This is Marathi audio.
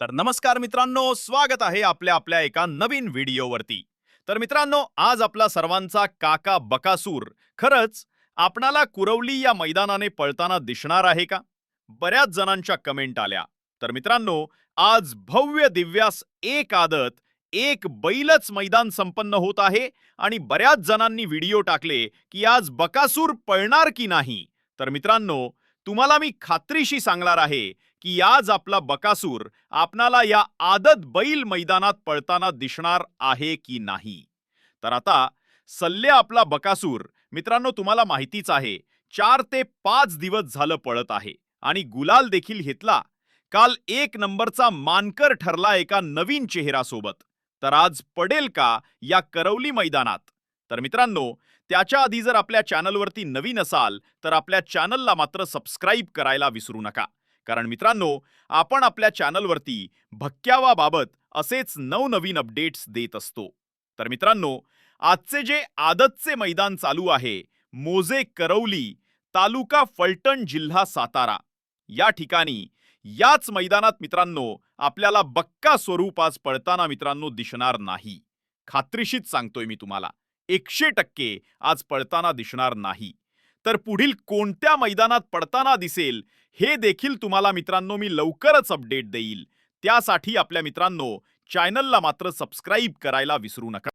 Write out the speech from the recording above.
तर नमस्कार मित्रांनो स्वागत आहे आपल्या आपल्या एका नवीन व्हिडिओवरती. तर मित्रांनो आज आपला सर्वांचा काका बकासूर खरंच आपणाला कुरवली या मैदानाने पळताना दिसणार आहे का? बऱ्याच जणांच्या कमेंट आल्या. तर मित्रांनो आज भव्य दिव्यास एक आदत एक बैलच मैदान संपन्न होत आहे आणि बऱ्याच जणांनी व्हिडिओ टाकले की आज बकासूर पळणार की नाही. तर मित्रांनो तुम्हाला मी खात्रीशी सांगणार आहे की आज आपला बकासूर आपणाला या आदत बैल मैदानात पळताना दिसणार आहे की नाही? तर आता सल्ले आपला बकासूर. मित्रांनो तुम्हाला माहितीच आहे चार ते पाच दिवस झालं पळत आहे आणि गुलाल देखील घेतला. काल एक नंबरचा मानकर ठरला एका नवीन चेहरासोबत तर आज पडेल का या करवली मैदानात? तर मित्रांनो त्याच्या आधी जर आपल्या चॅनलवरती नवीन असाल तर आपल्या चॅनलला मात्र सबस्क्राईब करायला विसरू नका. कारण मित्रांनो आपण आपल्या चॅनलवरती भक्क्यावाबाबत असेच नवनवीन अपडेट्स देत असतो. तर मित्रांनो आजचे जे आदतचे मैदान चालू आहे मोजे करवली तालुका फलटण जिल्हा सातारा. या ठिकाणी याच मैदानात मित्रांनो आपल्याला बक्का स्वरूप आज पळताना मित्रांनो दिसणार नाही. खात्रीशीच सांगतोय मी तुम्हाला. एकशे टक्के आज पळताना दिसणार नाही. तर पुढील कोणत्या मैदानात पडताना दिसेल हे देखील तुम्हाला मित्रांनो मी लवकरच अपडेट देईल. त्यासाठी आपल्या मित्रांनो चॅनलला मात्र सबस्क्राईब करायला विसरू नका.